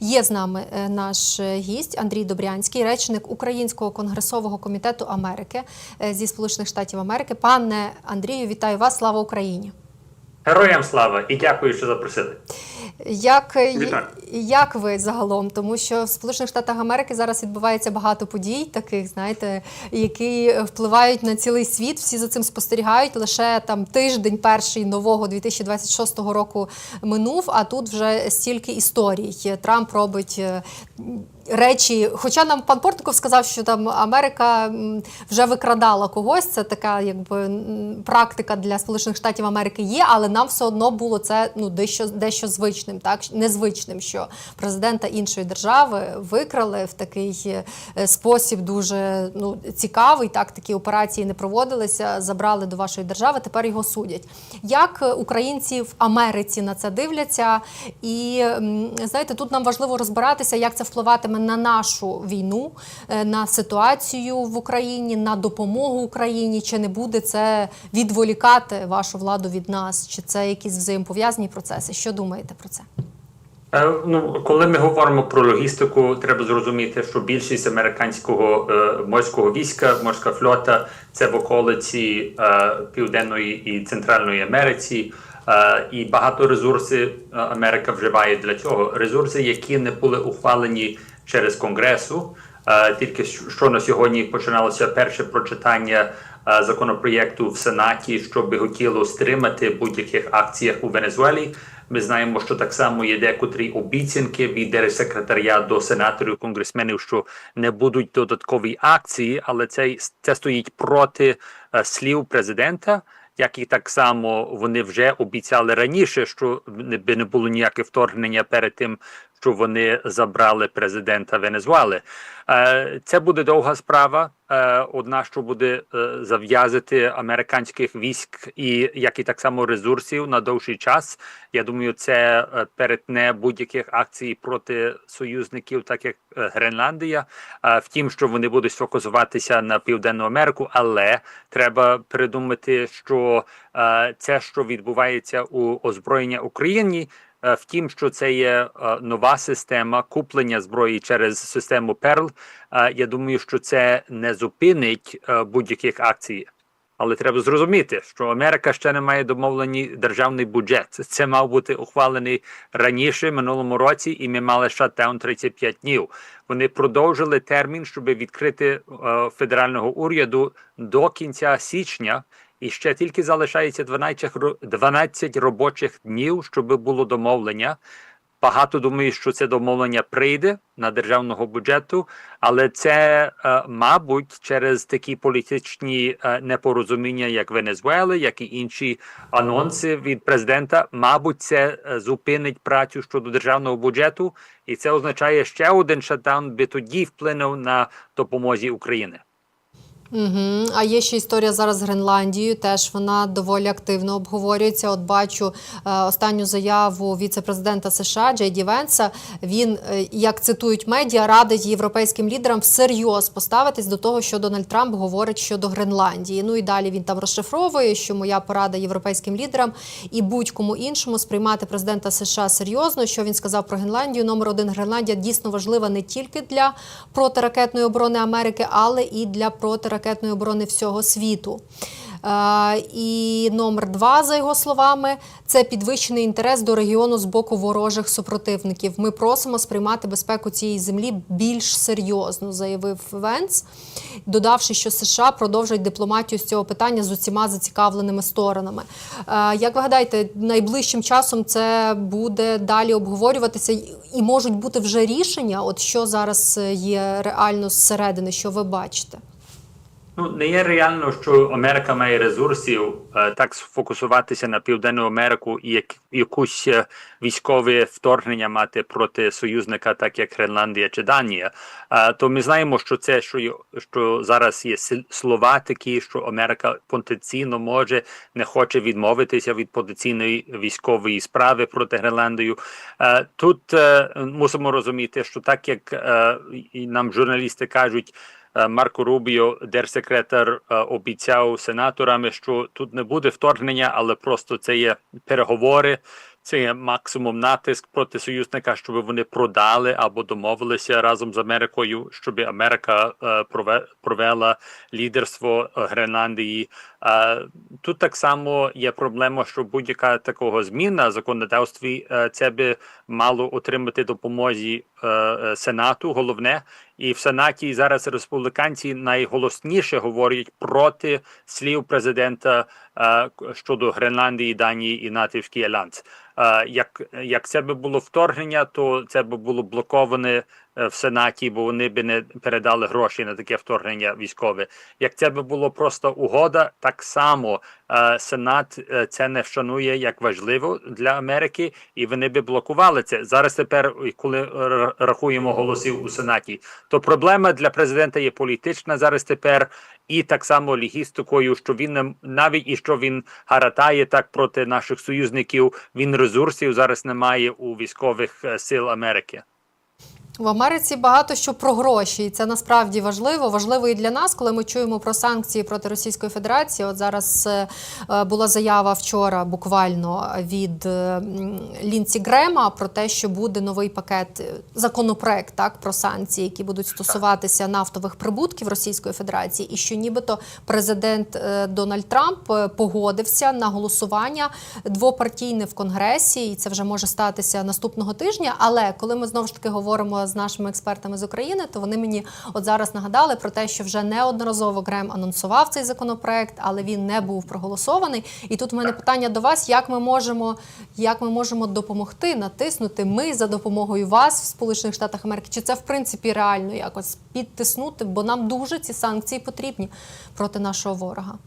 Є з нами е, наш е, гість Андрій Добрянський, речник Українського конгресового комітету Америки е, зі Сполучених Штатів Америки. Пане Андрію, вітаю вас! Слава Україні! Героям слава і дякую, що запросили. Як, е, Вітаю. як ви загалом? Тому що в Сполучених Штатах Америки зараз відбувається багато подій, таких, знаєте, які впливають на цілий світ. Всі за цим спостерігають. Лише там тиждень перший нового 2026 року минув, а тут вже стільки історій. Трамп робить. Речі, хоча нам пан Портников сказав, що там Америка вже викрадала когось, це така якби практика для Сполучених Штатів Америки є, але нам все одно було це ну дещо дещо звичним, так незвичним, що президента іншої держави викрали в такий е, спосіб дуже ну цікавий. Так такі операції не проводилися, забрали до вашої держави. Тепер його судять. Як е, українці в Америці на це дивляться? І знаєте, тут нам важливо розбиратися, як це впливатиме на нашу війну, е, на ситуацію в Україні, на допомогу Україні. Чи не буде це відволікати вашу владу від нас? Чи це якісь взаємопов'язані процеси? Що думаєте про це? Е, Ну, коли ми говоримо про логістику, треба зрозуміти, що більшість американського е, морського війська, морська флота це в околиці е, Південної і Центральної Америці. Е, і багато ресурсів е, Америка вживає для цього. Ресурси, які не були ухвалені через Конгресу. Е, Тільки що що на сьогодні починалося перше прочитання е, законопроєкту в Сенаті, щоб хотіло стримати будь-яких акціях у Венесуелі. Ми знаємо, що так само є декотрі обіцянки від держсекретаря до сенаторів, конгресменів, що не будуть додаткові акції, але це, це стоїть проти е, слів президента. Як і так само вони вже обіцяли раніше, що не би не було ніяке вторгнення перед тим, що вони забрали президента Венесуели. Е, Це буде довга справа. Е, Одна, що буде е, зав'язати американських військ і як і так само ресурсів на довший час. Я думаю, це перетне будь-яких акцій проти союзників, так як Гренландія. Втім, що вони будуть фокусуватися на Південну Америку, але треба придумати, що це, що відбувається у озброєння Україні. Е, Втім, що це є е, нова система куплення зброї через систему Перл. Е, Я думаю, що це не зупинить будь-яких акцій. Але треба зрозуміти, що Америка ще не має домовлені державний бюджет. Це мав бути ухвалений раніше минулому році, і ми мали шатдаун 35 днів. Вони продовжили термін, щоб відкрити е, федерального уряду до кінця січня. І ще тільки залишається 12, ро- 12 робочих днів, щоб було домовлення. Багато думають, що це домовлення прийде на державного бюджету, але це, е, мабуть, через такі політичні е, непорозуміння, як Венесуели, як і інші анонси від президента, мабуть, це е, зупинить працю щодо державного бюджету, і це означає ще один шатдаун, би тоді вплинув на допомозі України. Угу. А є ще історія зараз з Гренландією. Теж вона доволі активно обговорюється. От бачу е, останню заяву віце-президента США Джей Ді Венса. Він, е, як цитують медіа, радить європейським лідерам всерйоз поставитись до того, що Дональд Трамп говорить щодо Гренландії. Ну і далі він там розшифровує, що моя порада європейським лідерам і будь-кому іншому сприймати президента США серйозно. Що він сказав про Гренландію? Номер один Гренландія дійсно важлива не тільки для протиракетної оборони Америки, але і для протиракетної оборони всього світу. Е, і номер два, за його словами, це підвищений інтерес до регіону з боку ворожих супротивників. Ми просимо сприймати безпеку цієї землі більш серйозно, заявив Венс, додавши, що США продовжують дипломатію з цього питання з усіма зацікавленими сторонами. Е, Як ви гадаєте, найближчим часом це буде далі обговорюватися і- і можуть бути вже рішення, от що зараз е, є реально зсередини, що ви бачите? Ну не є реально, що Америка має ресурсів е, так сфокусуватися на Південну Америку і як якусь е, військове вторгнення мати проти союзника, так як Гренландія чи Данія. Е, то ми знаємо, що це що, що зараз є сл- слова такі, що Америка потенційно може не хоче відмовитися від потенційної військової справи проти Гренландію. Тут мусимо розуміти, що так як нам журналісти кажуть. Е, Марко Рубіо, держсекретар, е, обіцяв сенаторами, що тут не буде вторгнення, але просто це є переговори. Це є максимум натиск проти союзника, щоб вони продали або домовилися разом з Америкою, щоб Америка е, провела лідерство Гренландії. Тут так само є проблема, що будь-яка такого зміна в законодавстві це би мало отримати допомозі Сенату. Головне, і в Сенаті зараз республіканці найголосніше говорять проти слів президента е, щодо Гренландії, Данії і Натівський альянс. Е, Як, як це би було вторгнення, то це би було блоковане в Сенаті, бо вони би не передали гроші на таке вторгнення військове. Як це би було просто угода, так само е, Сенат е, це не вшанує як важливо для Америки, і вони би блокували це. Зараз тепер, коли рахуємо голосів у Сенаті, то проблема для президента є політична зараз тепер, і так само логістикою, що він навіть і що він гаратає так проти наших союзників. Він ресурсів зараз немає у військових е, сил Америки. В Америці багато що про гроші, і це насправді важливо. Важливо і для нас, коли ми чуємо про санкції проти Російської Федерації. От зараз е, була заява вчора, буквально від е, Лінці Грема про те, що буде новий пакет е, законопроект так про санкції, які будуть стосуватися нафтових прибутків Російської Федерації, і що нібито президент Дональд Трамп погодився на голосування двопартійне в Конгресі, і це вже може статися наступного тижня. Але коли ми знову ж таки говоримо з нашими експертами з України, то вони мені от зараз нагадали про те, що вже неодноразово Грем анонсував цей законопроект, але він не був проголосований. І тут в мене питання до вас: як ми можемо, як ми можемо допомогти натиснути ми за допомогою вас в Сполучених Штатах Америки? Чи це в принципі реально якось підтиснути? Бо нам дуже ці санкції потрібні проти нашого ворога.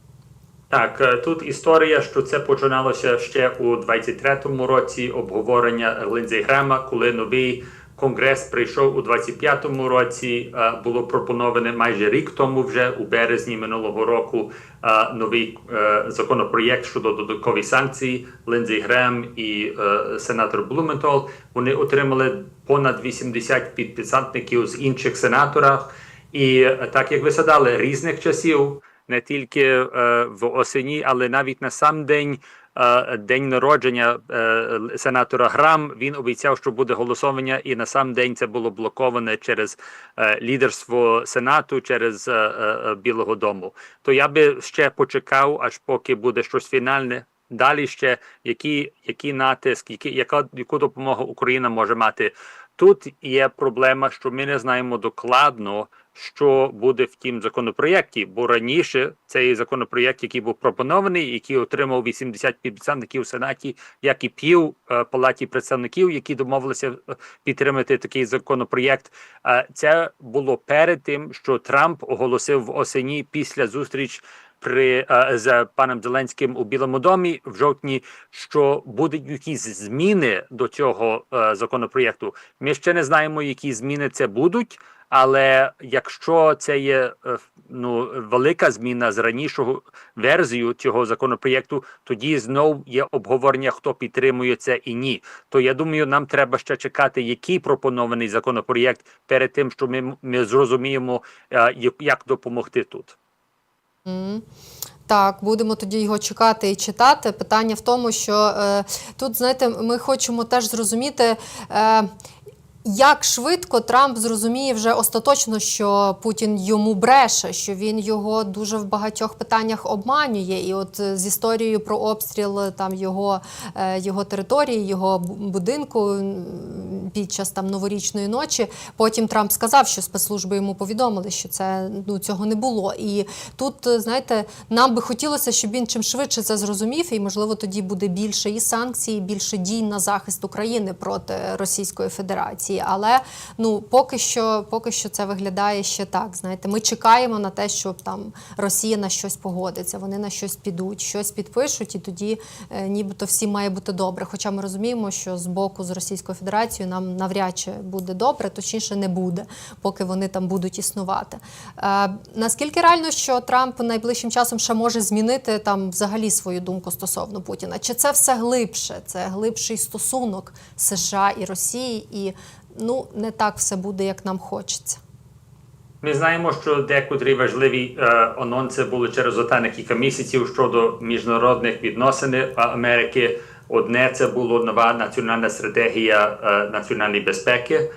Так, е, тут історія, що це починалося ще у 23-му році обговорення Линдзі Грема, коли новий конгрес прийшов у 25-му році. е, Було пропоноване майже рік тому, вже у березні минулого року, е, новий е, законопроєкт щодо додаткових санкцій. Линдзі Грем і сенатор Блументол вони отримали понад 80 підписантників з інших сенаторів. І так як ви сказали, різних часів не тільки в осені, але навіть на сам день. Е, День народження е, сенатора Грам він обіцяв, що буде голосування, і на сам день це було блоковане через е, лідерство сенату, через Білого Дому. То я би ще почекав, аж поки буде щось фінальне. Далі ще які, які натиск, які, яка яку допомогу Україна може мати. Тут є проблема, що ми не знаємо докладно, що буде в тім законопроєкті, бо раніше цей законопроєкт, який був пропонований, який отримав 80 підписантників в Сенаті, як і пів е, палаті представників, які домовилися е, підтримати такий законопроєкт. е, Це було перед тим, що Трамп оголосив в осені після зустріч при з паном Зеленським у Білому домі в жовтні, що будуть якісь зміни до цього е, законопроєкту. Ми ще не знаємо, які зміни це будуть. Але якщо це є е, ну велика зміна з ранішого версію цього законопроєкту, тоді знов є обговорення, хто підтримує це і ні. То я думаю, нам треба ще чекати, який пропонований законопроєкт перед тим, що ми, ми зрозуміємо, е, як- допомогти тут. М. Так, будемо тоді його чекати і читати. Питання в тому, що е, тут, знаєте, ми хочемо теж зрозуміти. Е, як швидко Трамп зрозуміє вже остаточно, що Путін йому бреше, що він його дуже в багатьох питаннях обманює. І от е, з історією про обстріл е, там його, е, його території, його будинку під час там новорічної ночі. Потім Трамп сказав, що спецслужби йому повідомили, що це ну цього не було. І тут, знаєте, нам би хотілося, щоб він чим швидше це зрозумів, і можливо тоді буде більше і санкцій, і більше дій на захист України проти Російської Федерації. Але ну поки що, поки що це виглядає ще так. Знаєте, ми чекаємо на те, щоб там Росія на щось погодиться, вони на щось підуть, щось підпишуть, і тоді е, нібито всім має бути добре. Хоча ми розуміємо, що з боку з Російською Федерацією нам навряд чи буде добре, точніше не буде, поки вони там будуть існувати. Е, наскільки реально, що Трамп найближчим часом ще може змінити там взагалі свою думку стосовно Путіна? Чи це все глибше? Це глибший стосунок США і Росії, і ну не так все буде, як нам хочеться. Ми знаємо, що декотрі важливі е, анонси були через останні кілька місяців щодо міжнародних відносин Америки. Одне це була нова національна стратегія е, національної безпеки, е,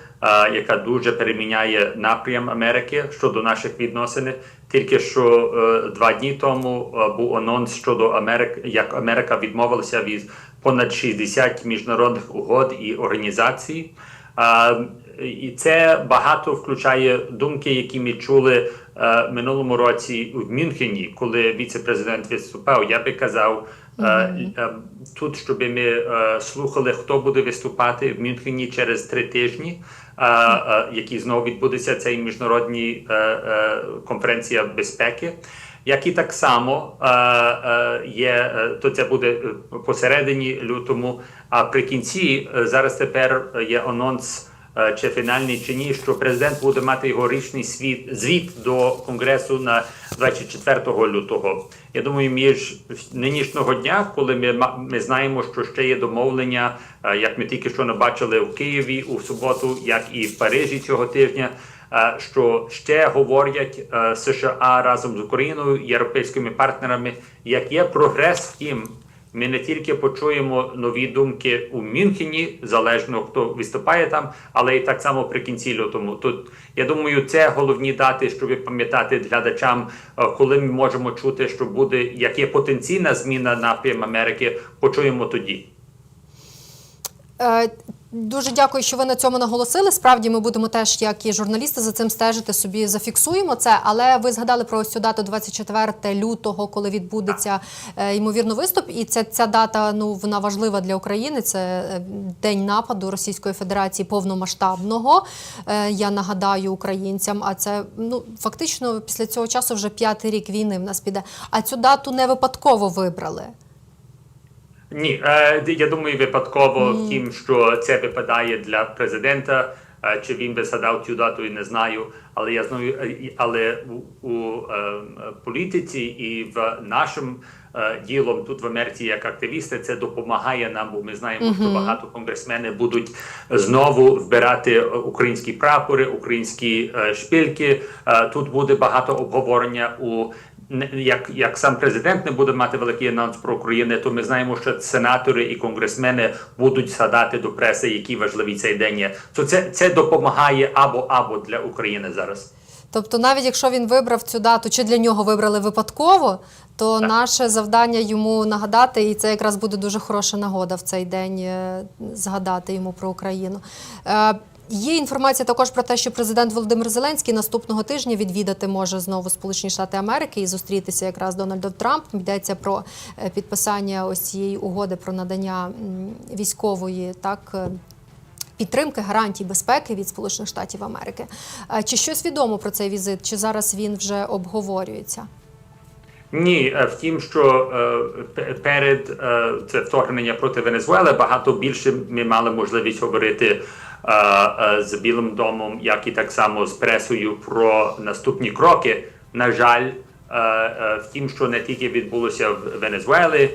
яка дуже переміняє напрям Америки щодо наших відносин. Тільки що е, два дні тому е, був анонс щодо Америки, як Америка відмовилася від понад 60 міжнародних угод і організацій. І це багато включає думки, які ми чули е, минулому році в Мюнхені, коли віце-президент виступав. Я би казав е, е, тут, щоб ми слухали, хто буде виступати в Мюнхені через три тижні, які знову відбудеться цей міжнародні е, конференція безпеки. Як і так само е, е, є, е, то це буде посередині лютому. А при кінці зараз тепер є анонс чи фінальний чи ні, що президент буде мати його річний світ звіт до конгресу на 24 лютого. Я думаю, між нинішнього дня, коли ми ми знаємо, що ще є домовлення, як ми тільки що не бачили в Києві у суботу, як і в Парижі цього тижня. Е, Що ще говорять е, США разом з Україною, європейськими партнерами, як є прогрес в тім, ми не тільки почуємо нові думки у Мюнхені, залежно хто виступає там, але і так само при кінці лютому. Тут я думаю, це головні дати, щоб пам'ятати глядачам, е, коли ми можемо чути, що буде як є потенційна зміна напрям Америки. Почуємо тоді. Дуже дякую, що ви на цьому наголосили. Справді, ми будемо теж, як і журналісти, за цим стежити собі, зафіксуємо це. Але ви згадали про ось цю дату 24 лютого, коли відбудеться е, ймовірно виступ. І ця, ця дата ну вона важлива для України. Це е, день нападу Російської Федерації повномасштабного. Е, я нагадаю українцям. А це ну фактично після цього часу вже п'ятий рік війни в нас піде. А цю дату не випадково вибрали. Ні, е, я думаю, випадково в тім, що це випадає для президента. Е, Чи він би згадав цю дату, і не знаю. Але я знаю, е, але у, у політиці і в нашим е, ділом тут в Америці як активісти це допомагає нам, бо ми знаємо, що багато конгресмени будуть знову вбирати українські прапори, українські шпильки. Тут буде багато обговорення у як, як сам президент не буде мати великий анонс про Україну, то ми знаємо, що сенатори і конгресмени будуть згадати до преси, які важливі цей день є. То це, це допомагає або або для України зараз. Тобто, навіть якщо він вибрав цю дату, чи для нього вибрали випадково, то наше завдання йому нагадати, і це якраз буде дуже хороша нагода в цей день е, згадати йому про Україну. Е, Є інформація також про те, що президент Володимир Зеленський наступного тижня відвідати може знову Сполучені Штати Америки і зустрітися якраз Дональдом Трампом. Йдеться про е, підписання ось цієї угоди про надання військової так. е, підтримки гарантій безпеки від Сполучених Штатів Америки. Чи щось відомо про цей візит? Чи зараз він вже обговорюється? Ні, е, втім, що е, перед е, це вторгнення проти Венесуели багато більше ми мали можливість говорити е, е, з Білим домом, як і так само з пресою про наступні кроки. На жаль, е, е, втім, що не тільки відбулося в Венесуелі,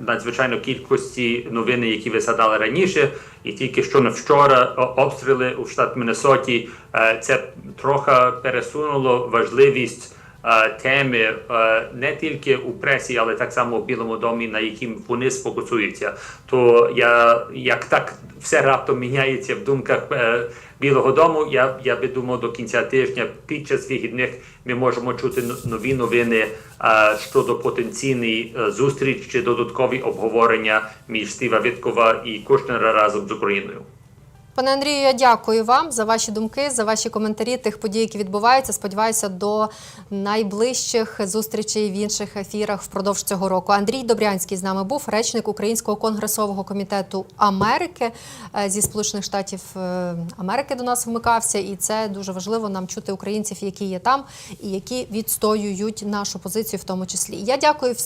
надзвичайно, кількості новини, які ви згадали раніше, і тільки що не вчора обстріли у штат Міннесоті, е, це трохи пересунуло важливість е, теми е, не тільки у пресі, але так само в Білому домі, на яким вони сфокусуються. То я як так все раптом міняється в думках е, Білого Дому. Я, я би думав до кінця тижня під час вихідних ми можемо чути нові новини е, щодо потенційної е, зустріч чи додаткові обговорення між Стіва Віткова і Кушнера разом з Україною. Пане Андрію, я дякую вам за ваші думки, за ваші коментарі тих подій, які відбуваються. Сподіваюся, до найближчих зустрічей в інших ефірах впродовж цього року. Андрій Добрянський з нами був речник Українського конгресового комітету Америки е, зі Сполучених Штатів е, Америки до нас вмикався, і це дуже важливо нам чути українців, які є там і які відстоюють нашу позицію, в тому числі. Я дякую всім.